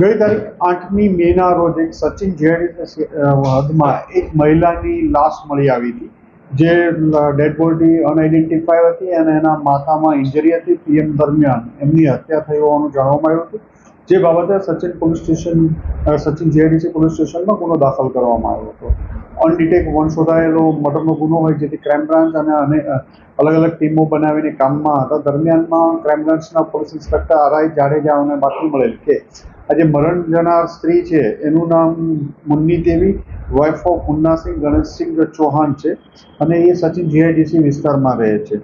ગઈ તારીખ આઠમી મેના રોજ એક સચિન જેડી હદમાં એક મહિલાની લાશ મળી આવી હતી. જે ડેડ બોડી અનઆઇડેન્ટિફાઈ હતી અને એના માથામાં ઇન્જરી હતી પીએમ દરમિયાન. એમની હત્યા થઈ હોવાનું જાણવામાં આવ્યું હતું. જે બાબતે Sachin police station Sachin GIDC police સ્ટેશનમાં ગુનો દાખલ કરવામાં આવ્યો હતો. અનડિટેક વન શોધાયેલો, મર્ડરનો ગુનો હોય, જેથી ક્રાઇમ બ્રાન્ચ અને અલગ અલગ ટીમો બનાવીને કામમાં હતા. દરમિયાનમાં ક્રાઇમ બ્રાન્ચના પોલીસ ઇન્સ્પેક્ટર આરઆઈ જાડેજાઓને બાતમી મળેલ કે, આજે મરણ જનાર સ્ત્રી છે. એનું નામ મુન્ની દેવી વાઇફ ઓફ મુન્નાસિંહ ગણેશસિંહ ચૌહાણ છે અને એ સચિન જીઆઈડીસી વિસ્તારમાં રહે છે.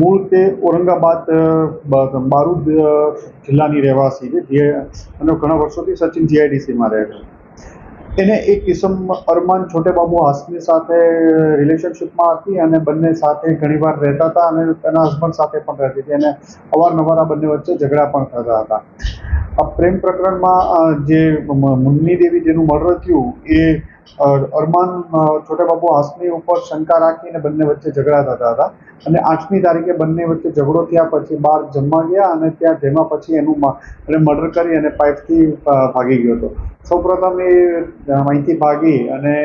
મૂળ તે ઔરંગાબાદ બારૂદ જિલ્લાની રહેવાસી છે. જે, અને ઘણા વર્ષોથી સચિન જીઆઈડીસીમાં રહે છે. એને એક કિસમ અરમાન છોટે બાબુ હાસની સાથે રિલેશનશિપમાં હતી અને બંને સાથે ઘણીવાર રહેતા હતા અને તેના હસબન્ડ સાથે પણ રહેતી હતી. અને અવારનવાર આ બંને વચ્ચે ઝઘડા પણ થતા હતા. આ પ્રેમ પ્રકરણમાં જે મુન્ની દેવી જેનું મર્ડર થયું, એ અરમાન છોટે બાબુ હાસમી ઉપર શંકા રાખીને બંને વચ્ચે ઝઘડા થતા હતા. અને આઠમી તારીખે બંને વચ્ચે ઝઘડો થયા પછી બહાર જમવા ગયા અને ત્યાં જેમાં પછી એનું મર્ડર કરી અને પાઇપથી ભાગી ગયો હતો. સૌપ્રથમ એ અહીંથી ભાગી અને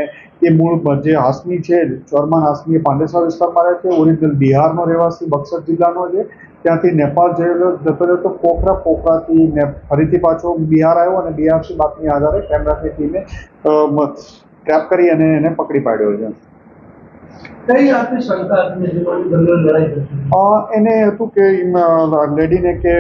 એ મૂળ જે હાસમી છે, ચોરમાન હાસમી પાંડેસરા વિસ્તારમાં રહે છે. ઓરિજિનલ બિહારનો રહેવાસી, બક્સર જિલ્લાનો છે. ત્યાંથી નેપાળ જયેલો, જતો રહ્યો પોખરા. પોખરાથી ફરીથી પાછો બિહાર આવ્યો અને બિહારથી બાતમી આધારે કેમેરાની ટીમે ટ્રેપ કરી અને એને પકડી પાડ્યો છે. એને હતું કે લેડીને કે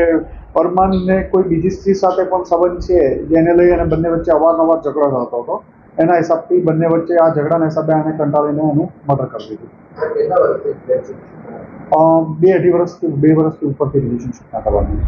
પરમાનને કોઈ બીજી સ્ત્રી સાથે પણ સંબંધ છે જેને લઈ અને બંને વચ્ચે અવારનવાર ઝઘડો થતો હતો. એના હિસાબથી બંને વચ્ચે આ ઝઘડાના હિસાબે આને કંટાળીને એનું મર્ડર કરી દીધું. બે અઢી વર્ષથી બે વર્ષથી ઉપરથી રિલેશનશિપના કરવાનું